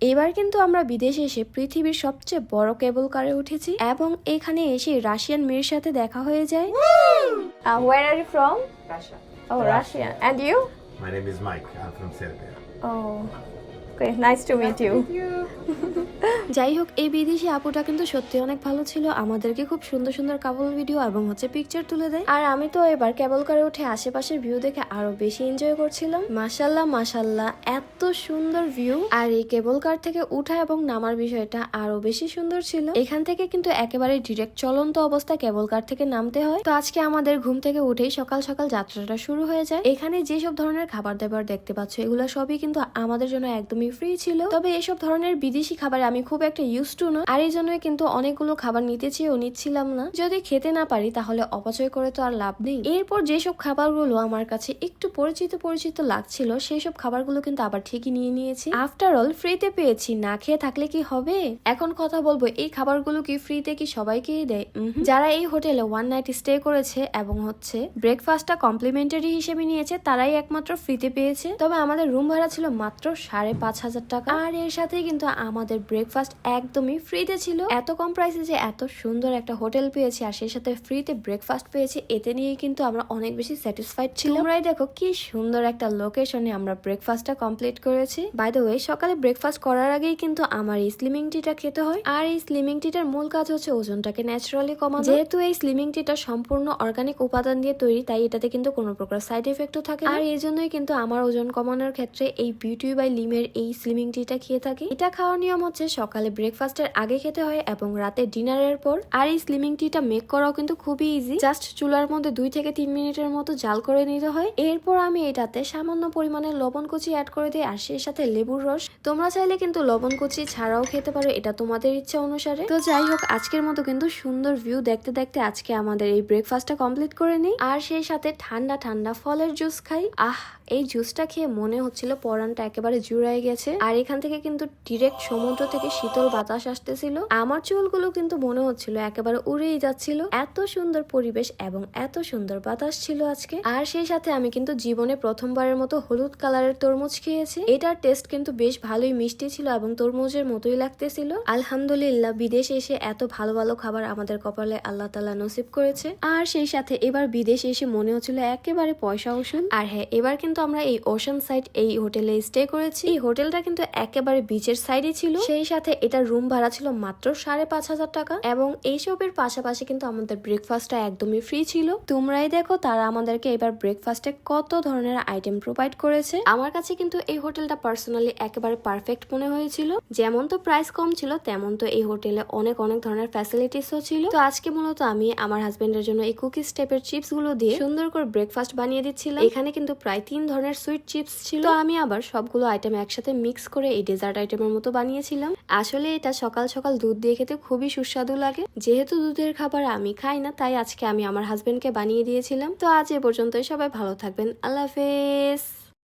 এবার কিন্তু আমরা বিদেশে এসে পৃথিবীর সবচেয়ে বড় কেবল কারে উঠেছি এবং এখানে এসে রাশিয়ান মেয়ের সাথে দেখা হয়ে যায় where are you from Russia. Oh, Russia. And you? My name is Mike. I'm from Serbia. Oh okay nice to meet you যাই হোক এই বিদেশি আপুটা কিন্তু সত্যি অনেক ভালো ছিল। আমাদেরকে খুব সুন্দর সুন্দর কাবল ভিডিও এবং হচ্ছে পিকচার তুলে দেয়। আর আমি তো এবার কেবল কারে উঠে আশেপাশের ভিউ দেখে আরও বেশি এনজয় করছিলাম। মাসাল্লাহ মাসাল্লাহ এত সুন্দর ভিউ আর এই কেবল কার থেকে উঠা এবং নামার বিষয়টা আরও বেশি সুন্দর ছিল। এখান থেকে কিন্তু একেবারে ডিরেক্ট চলন্ত অবস্থা কেবল কার থেকে নামতে হয়। তো আজকে আমাদের ঘুম থেকে উঠেই সকাল সকাল যাত্রাটা শুরু হয়ে যায়। এখানে যেসব ধরনের খাবার দাবার দেখতে পাচ্ছ এগুলো সবই কিন্তু আমাদের জন্য একদমই ফ্রি ছিল। তবে এসব ধরনের বিদেশি খাবার আমি খুব একটা ইউজ টু না। আর এই জন্যই কিন্তু অনেকগুলো খাবার নিতে চেয়েও নিচ্ছিলাম না। যদি খেতে না পারি তাহলে অপচয় করে তো আর লাভ নেই। এরপর যেসব খাবারগুলো আমার কাছে একটু পরিচিত পরিচিত লাগছিল সেই সব খাবারগুলো কিন্তু আবার ঠিকই নিয়ে নিয়েছি। আফটার অল ফ্রিতে পেয়েছি। না খেয়ে থাকলে কি হবে? এখন কথা বলব এই খাবারগুলো কি ফ্রিতে কি সবাইকেই দেয়। যারা এই হোটেলে ওয়ান নাইট স্টে করেছে এবং হচ্ছে ব্রেকফাস্টটা কমপ্লিমেন্টারি হিসেবে নিয়েছে তারাই একমাত্র ফ্রিতে পেয়েছে। তবে আমাদের রুম ভাড়া ছিল মাত্র সাড়ে পাঁচ হাজার টাকা। আর এর সাথে কিন্তু আমাদের ব্রেকফাস্ট একদমই ফ্রিতে ছিল। এত কম প্রাইসে যে এত সুন্দর একটা হোটেল পেয়েছি আর সেই সাথে ফ্রিতে ব্রেকফাস্ট পেয়েছি এতে নিয়ে কিন্তু আমরা অনেক বেশি স্যাটিসফাইড ছিল তোমরাই দেখো কি সুন্দর একটা লোকেশনে আমরা ব্রেকফাস্টটা কমপ্লিট করেছি। বাই দ্য ওয়ে সকালে ব্রেকফাস্ট করার আগেই কিন্তু আমার এই স্লিমিং টিটা খেতে হয়। আর এই স্লিমিং টিটার মূল কাজ হচ্ছে ওজনটাকে ন্যাচারালি কমানো। যেহেতু এই স্লিমিং টিটা সম্পূর্ণ অর্গানিক উপাদান দিয়ে তৈরি তাই এটাতে কিন্তু কোনো প্রকার সাইড এফেক্টও থাকে আর এই জন্যই কিন্তু আমার ওজন কমানোর ক্ষেত্রে এই বিউটি বাই লিমের এই স্লিমিং টিটা খেয়ে থাকি। এটা খাওয়ার নিয়ম হচ্ছে সকালে ব্রেকফাস্টের আগে খেতে হয় এবং রাতে ডিনারের পর। আর এই স্লিমিং টিটা মেক করাও কিন্তু খুবই ইজি জাস্ট চুলার মধ্যে দুই থেকে তিন মিনিটের মতো জাল করে নিতে হয়। এরপর আমি এটাতে সামান্য পরিমাণে লবণ কুচি অ্যাড করে দিই আর সেই সাথে লেবুর রস। তোমরা চাইলে কিন্তু লবণ কুচি ছাড়াও খেতে পারো, এটা তোমাদের ইচ্ছা অনুসারে। তো যাই হোক, আজকের মতো কিন্তু সুন্দর ভিউ দেখতে দেখতে আজকে আমাদের এই ব্রেকফাস্টটা কমপ্লিট করে নিই। আর সেই সাথে ঠান্ডা ঠান্ডা ফলের জুস খাই। আহ, এই জুসটা খেয়ে মনে হচ্ছিল পরানটা একেবারে জুড়াই গেছে। আর এখান থেকে কিন্তু ডিরেক্ট সমুদ্র থেকে শীতল বাতাস আসতেছিল। আমার চুলগুলো কিন্তু মনে হচ্ছিল একেবারে উড়েই যাচ্ছিল। এত সুন্দর পরিবেশ এবং এত সুন্দর বাতাস ছিল আজকে। আর সেই সাথে আমি কিন্তু জীবনে প্রথমবারের মতো হলুদ কালারের তরমুজ খেয়েছি। এটার টেস্ট কিন্তু বেশ ভালোই মিষ্টি ছিল এবং তরমুজের মতোই লাগতেছিল। আলহামদুলিল্লাহ, বিদেশে এসে এত ভালো ভালো খাবার আমাদের কপালে আল্লাহ তালা নসিব করেছে। আর সেই সাথে এবার বিদেশে এসে মনে হচ্ছিল একেবারে পয়সা উসুল আর হ্যাঁ এবার কিন্তু আমরা এই ওশান সাইড এই হোটেলে স্টে করেছি। এই হোটেলটা কিন্তু একেবারে বিচের সাইডে ছিল। সেই সাথে এটার রুম ভাড়া ছিল মাত্র সাড়ে পাঁচ হাজার টাকা এবং এইসবের পাশাপাশি কিন্তু আমাদের ব্রেকফাস্টটা একদমই ফ্রি ছিল। তোমরাই দেখো তারা আমাদেরকে এবার ব্রেকফাস্টে কত ধরনের আইটেম প্রোভাইড করেছে। আমার কাছে কিন্তু এই হোটেলটা পার্সোনালি একেবারে পারফেক্ট মনে হয়েছিল। যেমন তো প্রাইস কম ছিল, তেমন তো এই হোটেলে অনেক অনেক ধরনের ফ্যাসিলিটিসও ছিল। তো আজকে মূলত আমি আমার হাজবেন্ডের জন্য এই কুকিজ টাইপের চিপসগুলো দিয়ে সুন্দর করে ব্রেকফাস্ট বানিয়ে দিচ্ছিলাম। এখানে কিন্তু প্রায় তিন ধরনের সুইট চিপস ছিল। আমি আবার সবগুলো আইটেম একসাথে মিক্স করে এই ডেজার্ট আইটেমের মতো বানিয়েছিলাম। আসলে এটা সকাল সকাল দুধ দিয়ে খেতে খুবই সুস্বাদু লাগে। যেহেতু দুধের খাবার আমি খাই না, তাই আজকে আমি আমার হাজবেন্ডকে বানিয়ে দিয়েছিলাম। তো আজ এ পর্যন্তই, সবাই ভালো থাকবেন। আল্লাহ হাফেজ।